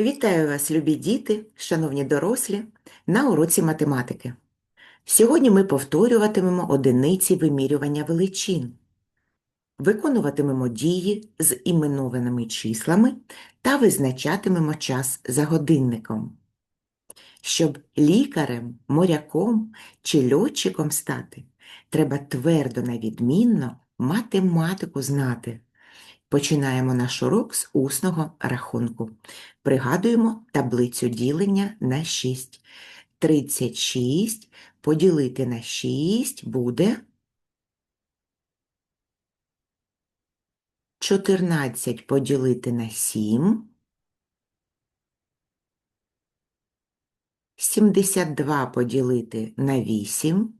Вітаю вас, любі діти, шановні дорослі, на уроці математики. Сьогодні ми повторюватимемо одиниці вимірювання величин. Виконуватимемо дії з іменованими числами та визначатимемо час за годинником. Щоб лікарем, моряком чи льотчиком стати, треба твердо на відмінно математику знати. Починаємо наш урок з усного рахунку. Пригадуємо таблицю ділення на 6. 36 поділити на 6 буде 14 поділити на 7 72 поділити на 8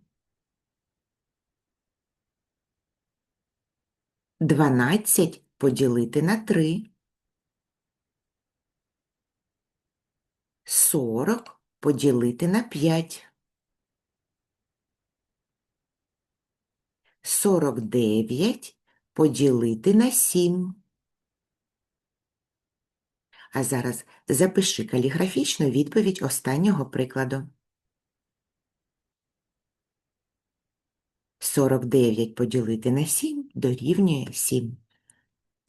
12 поділити на 3 40 поділити на 5 49 поділити на 7 А зараз запиши каліграфічну відповідь останнього прикладу. 49 поділити на 7 дорівнює 7.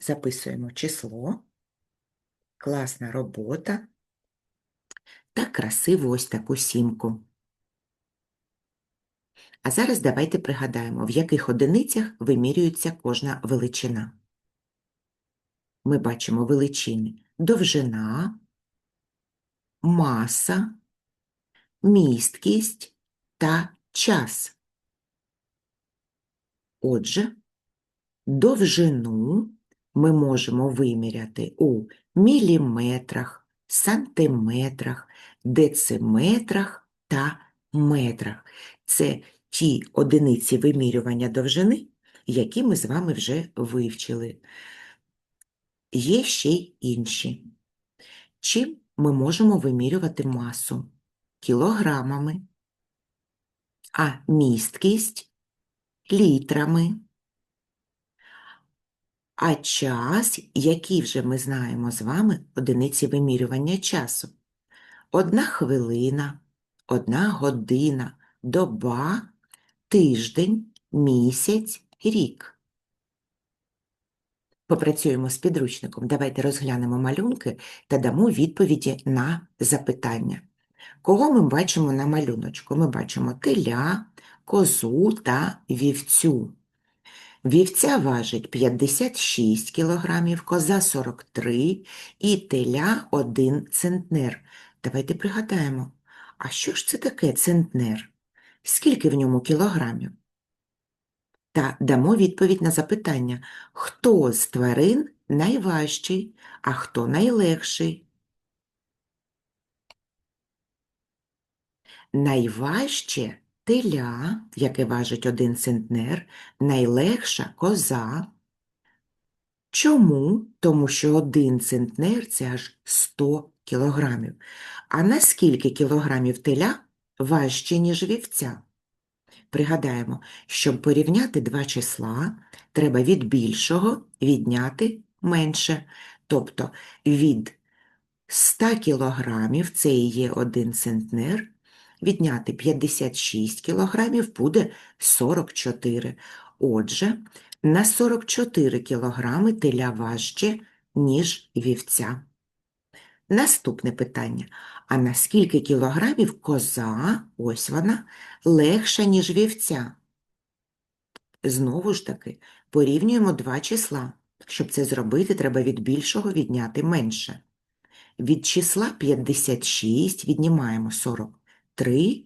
Записуємо число. Класна робота. Та красиву ось таку сімку. А зараз давайте пригадаємо, в яких одиницях вимірюється кожна величина. Ми бачимо величини довжина, маса, місткість та час. Отже, довжину ми можемо виміряти у міліметрах, сантиметрах, дециметрах та метрах. Це ті одиниці вимірювання довжини, які ми з вами вже вивчили. Є ще й інші. Чим ми можемо вимірювати масу? Кілограмами, а місткість літрами. А час, який вже ми знаємо з вами одиниці вимірювання часу. Одна хвилина, одна година, доба, тиждень, місяць, рік. Попрацюємо з підручником. Давайте розглянемо малюнки та дамо відповіді на запитання. Кого ми бачимо на малюночку? Ми бачимо теля, козу та вівцю. Вівця важить 56 кг, коза 43 і теля 1 центнер. Давайте пригадаємо, а що ж це таке центнер? Скільки в ньому кілограмів? Та дамо відповідь на запитання, хто з тварин найважчий, а хто найлегший? Найважче теля, яке важить один центнер, найлегша коза. Чому? Тому що один центнер це аж 100 кілограмів. А наскільки кілограмів теля важче, ніж вівця? Пригадаємо, щоб порівняти два числа, треба від більшого відняти менше. Тобто від 100 кілограмів, це і є один центнер, відняти 56 кілограмів буде 44. Отже, на 44 кілограми теля важче, ніж вівця. Наступне питання. А на скільки кілограмів коза, ось вона, легша, ніж вівця? Знову ж таки, порівнюємо два числа. Щоб це зробити, треба від більшого відняти менше. Від числа 56 віднімаємо 43,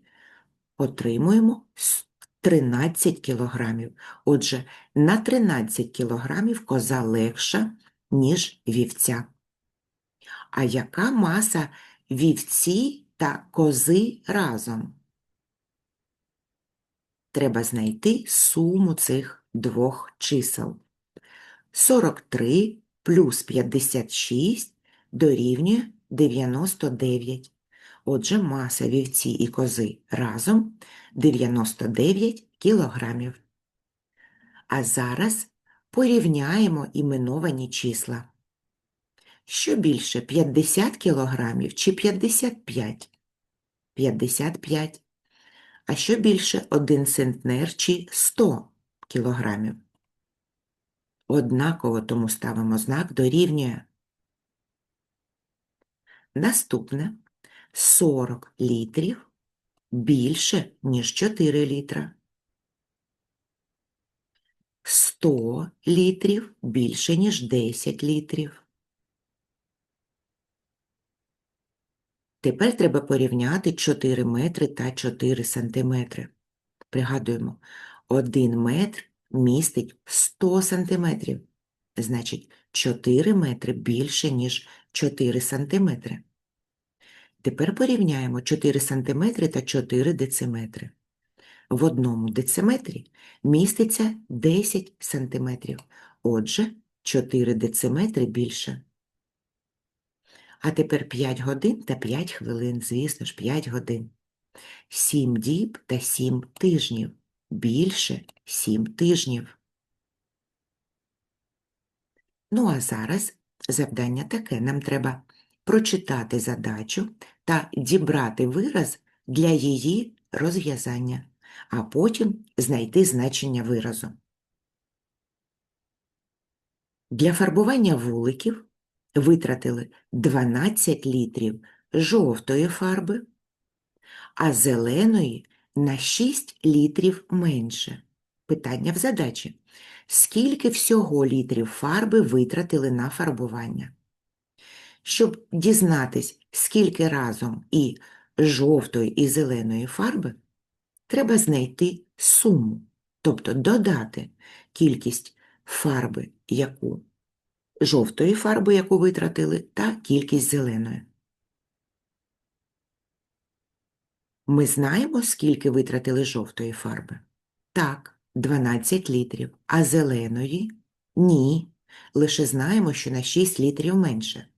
отримуємо 13 кілограмів. Отже, на 13 кілограмів коза легша, ніж вівця. А яка маса вівці та кози разом? Треба знайти суму цих двох чисел. 43 плюс 56 дорівнює 99. Отже, маса вівці і кози разом 99 кілограмів. А зараз порівняємо іменовані числа. Що більше, 50 кілограмів чи 55? 55. А що більше, 1 центнер чи 100 кілограмів? Однаково тому ставимо знак дорівнює. Наступне 40 літрів більше, ніж 4 літра. 100 літрів більше, ніж 10 літрів. Тепер треба порівняти 4 метри та 4 сантиметри. Пригадуємо, 1 метр містить 100 сантиметрів. Значить, 4 метри більше, ніж 4 сантиметри. Тепер порівняємо 4 сантиметри та 4 дециметри. В одному дециметрі міститься 10 сантиметрів. Отже, 4 дециметри більше. А тепер 5 годин та 5 хвилин, звісно ж, 5 годин. 7 діб та 7 тижнів. Більше 7 тижнів. Ну а зараз завдання таке. Нам треба прочитати задачу та дібрати вираз для її розв'язання, а потім знайти значення виразу. Для фарбування вуликів витратили 12 літрів жовтої фарби, а зеленої на 6 літрів менше. Питання в задачі. Скільки всього літрів фарби витратили на фарбування? Щоб дізнатись, скільки разом і жовтої, і зеленої фарби, треба знайти суму, тобто додати кількість фарби, яку жовтої фарби, яку витратили, та кількість зеленої. Ми знаємо, скільки витратили жовтої фарби? Так, 12 літрів. А зеленої? Ні. Лише знаємо, що на 6 літрів менше.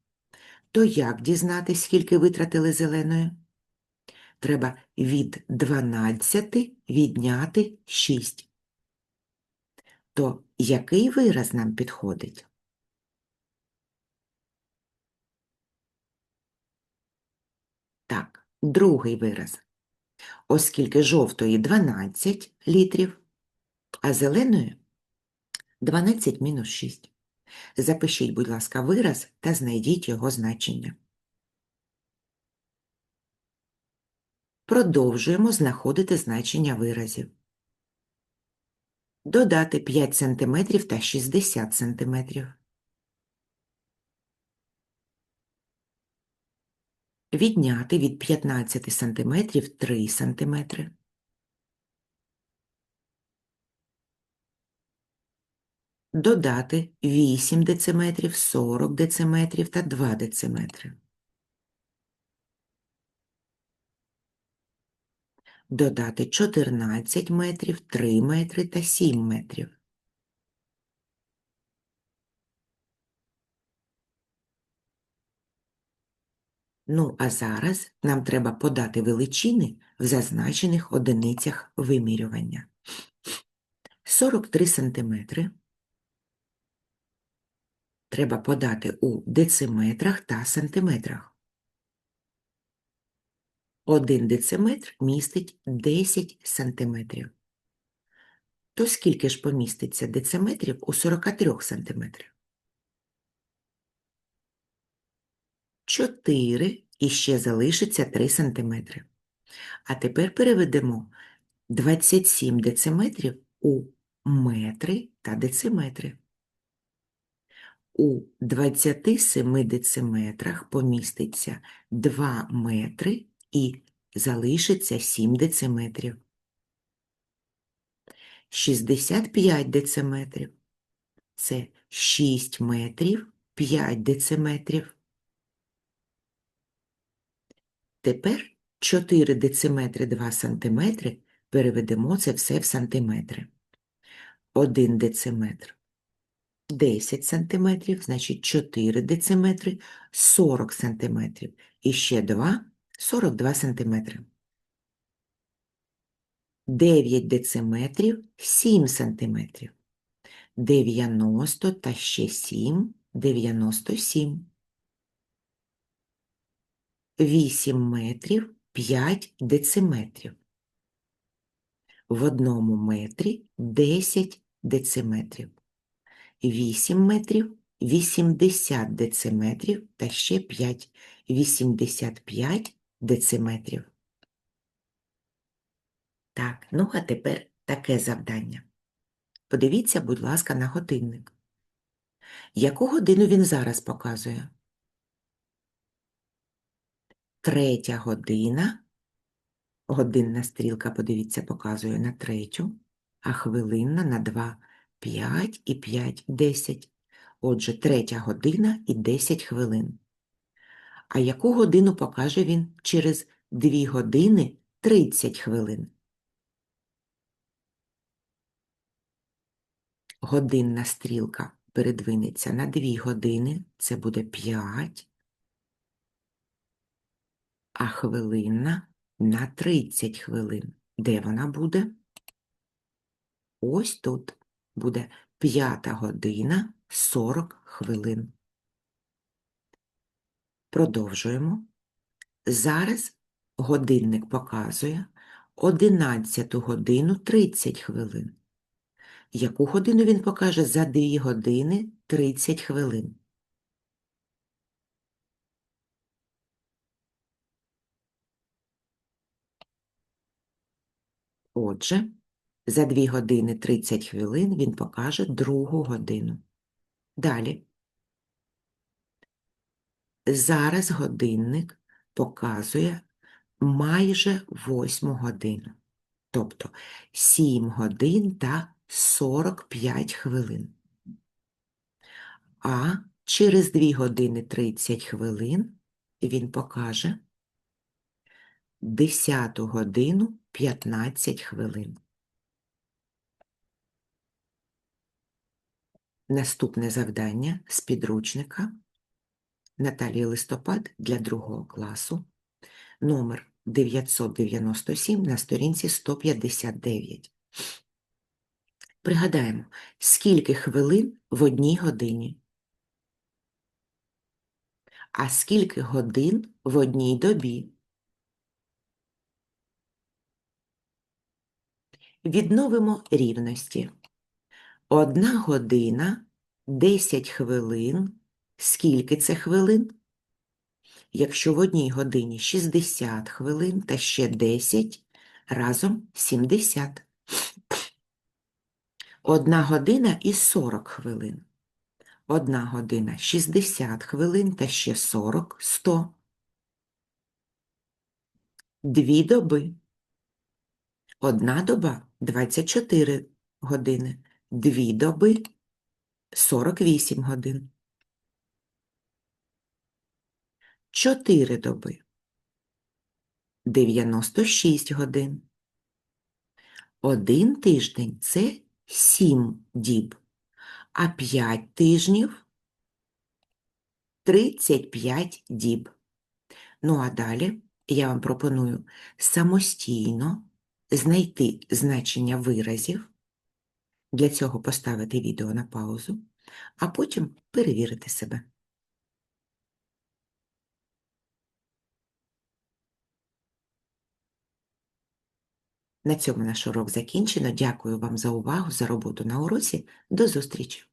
То як дізнатись, скільки витратили зеленої? Треба від 12 відняти 6. То який вираз нам підходить? Так, другий вираз. Оскільки жовтої 12 літрів, а зеленої 12 мінус 6. Запишіть, будь ласка, вираз та знайдіть його значення. Продовжуємо знаходити значення виразів. Додати 5 см та 60 см. Відняти від 15 см 3 см. Додати 8 дециметрів, 40 дециметрів та 2 дециметри. Додати 14 метрів, 3 метри та 7 метрів. Ну, а зараз нам треба подати величини в зазначених одиницях вимірювання. 43 сантиметри треба подати у дециметрах та сантиметрах. Один дециметр містить 10 сантиметрів. То скільки ж поміститься дециметрів у 43 сантиметрах? 4 і ще залишиться 3 сантиметри. А тепер переведемо 27 дециметрів у метри та дециметри. У 27 дециметрах поміститься 2 метри і залишиться 7 дециметрів. 65 дециметрів – це 6 метрів 5 дециметрів. Тепер 4 дециметри 2 сантиметри переведемо це все в сантиметри. 1 дециметр 10 сантиметрів, значить 4 дециметри 40 сантиметрів. І ще 2 – 42 сантиметри. 9 дециметрів 7 сантиметрів. 90 та ще 7 – 97. 8 метрів 5 дециметрів. В одному метрі 10 дециметрів. 8 метрів 80 дециметрів та ще 5 85 дециметрів. Так, ну а тепер таке завдання. Подивіться, будь ласка, на годинник. Яку годину він зараз показує? Третя година. Годинна стрілка, подивіться, показує на третю, а хвилинна на 2, 5 і 5, 10. Отже, третя година і 10 хвилин. А яку годину покаже він через 2 години 30 хвилин? Годинна стрілка передвинеться на 2 години, це буде 5, а хвилинна на 30 хвилин. Де вона буде? Ось тут буде 5 година 40 хвилин. Продовжуємо. Зараз годинник показує 11 годину 30 хвилин. Яку годину він покаже за 2 години 30 хвилин? Отже, за 2 години 30 хвилин він покаже другу годину. Далі. Зараз годинник показує майже 8 годину, тобто 7 годин та 45 хвилин. А через 2 години 30 хвилин він покаже 10 годину 15 хвилин. Наступне завдання з підручника Наталії Листопад для другого класу, номер 997 на сторінці 159. Пригадаємо, скільки хвилин в одній годині, а скільки годин в одній добі. Відновимо рівності. Одна година, 10 хвилин. Скільки це хвилин? Якщо в одній годині 60 хвилин та ще 10, разом 70. Одна година і 40 хвилин. Одна година 60 хвилин та ще 40 – 100. Дві доби. Одна доба 24 години. Дві доби 48 годин. Чотири доби 96 годин. Один тиждень це 7 діб, а 5 тижнів 35 діб. Ну а далі я вам пропоную самостійно знайти значення виразів, для цього поставити відео на паузу, а потім перевірити себе. На цьому наш урок закінчено. Дякую вам за увагу, за роботу на уроці. До зустрічі!